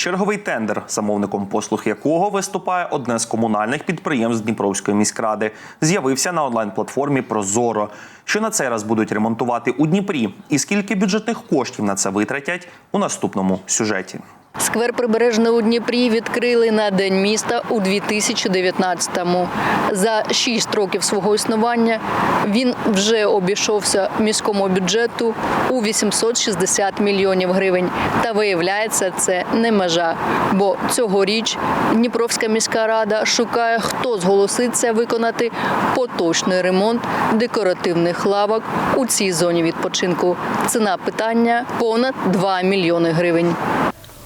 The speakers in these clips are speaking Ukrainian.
черговий тендер, замовником послуг якого виступає одне з комунальних підприємств Дніпровської міськради, з'явився на онлайн-платформі Прозоро. Що на цей раз будуть ремонтувати у Дніпрі, і скільки бюджетних коштів на це витратять у наступному сюжеті. Сквер Прибережний у Дніпрі відкрили на День міста у 2019-му. За шість років свого існування він вже обійшовся міському бюджету у 860 мільйонів гривень. Та виявляється, це не межа. Бо цьогоріч Дніпровська міська рада шукає, хто зголоситься виконати поточний ремонт декоративних лавок у цій зоні відпочинку. Ціна питання понад 2 мільйони гривень.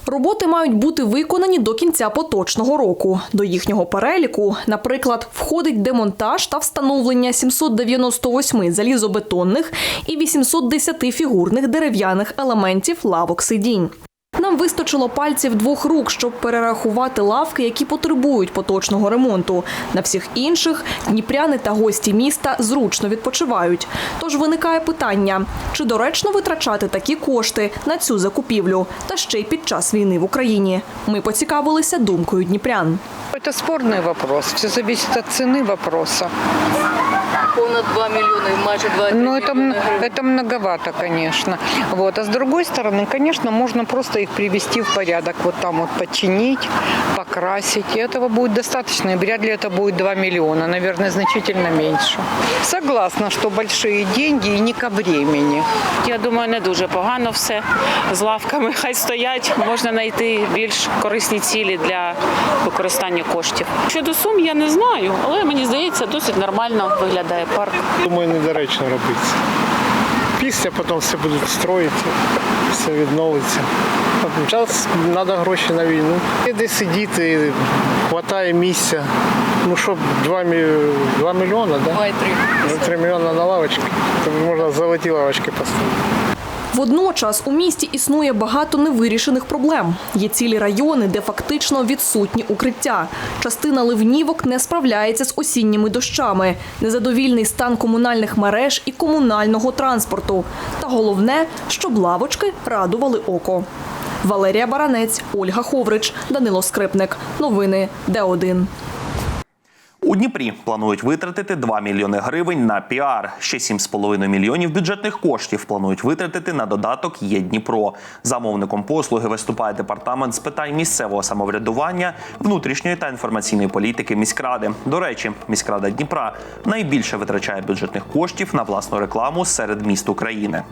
Роботи мають бути виконані до кінця поточного року. До їхнього переліку, наприклад, входить демонтаж та встановлення 798 залізобетонних і 810 фігурних дерев'яних елементів лавок сидінь. Нам вистачило пальців двох рук, щоб перерахувати лавки, які потребують поточного ремонту. На всіх інших дніпряни та гості міста зручно відпочивають. Тож виникає питання: чи доречно витрачати такі кошти на цю закупівлю, та ще й під час війни в Україні? Ми поцікавилися думкою дніпрян. Это спорный вопрос. Все зависит от цены вопроса. Понад 2 мільйони, майже 2 Но это, м- это многовато, конечно. Вот. А с другой стороны, конечно, можно просто их привести в порядок. Вот там вот починить, покрасить. И этого будет достаточно. И вряд ли это будет 2 миллиона. Наверное, значительно меньше. Согласна, что большие деньги и не ко времени. Я думаю, не дуже погано все з лавками. Хай стоять, можна знайти більш корисні цілі для використання коштів. Щодо сум, я не знаю, але мені здається, досить нормально виглядає Парк. Думаю, недоречно робити. Після потім все будуть строїти, все відновиться. Зараз треба гроші на війну. І де сидіти, вистачає місця. Ну що, 2, мільйона, 2 мільйони, да? 2,3. 3 мільйони на лавочки. То можна золоті лавочки поставити. Водночас у місті існує багато невирішених проблем. Є цілі райони, де фактично відсутні укриття. Частина ливнівок не справляється з осінніми дощами, незадовільний стан комунальних мереж і комунального транспорту. Та головне, щоб лавочки радували око. Валерія Баранець, Ольга Ховрич, Данило Скрипник. Новини Д1. У Дніпрі планують витратити 2 мільйони гривень на піар. Ще 7,5 мільйонів бюджетних коштів планують витратити на додаток «Є Дніпро». Замовником послуги виступає департамент з питань місцевого самоврядування, внутрішньої та інформаційної політики міськради. До речі, міськрада Дніпра найбільше витрачає бюджетних коштів на власну рекламу серед міст України.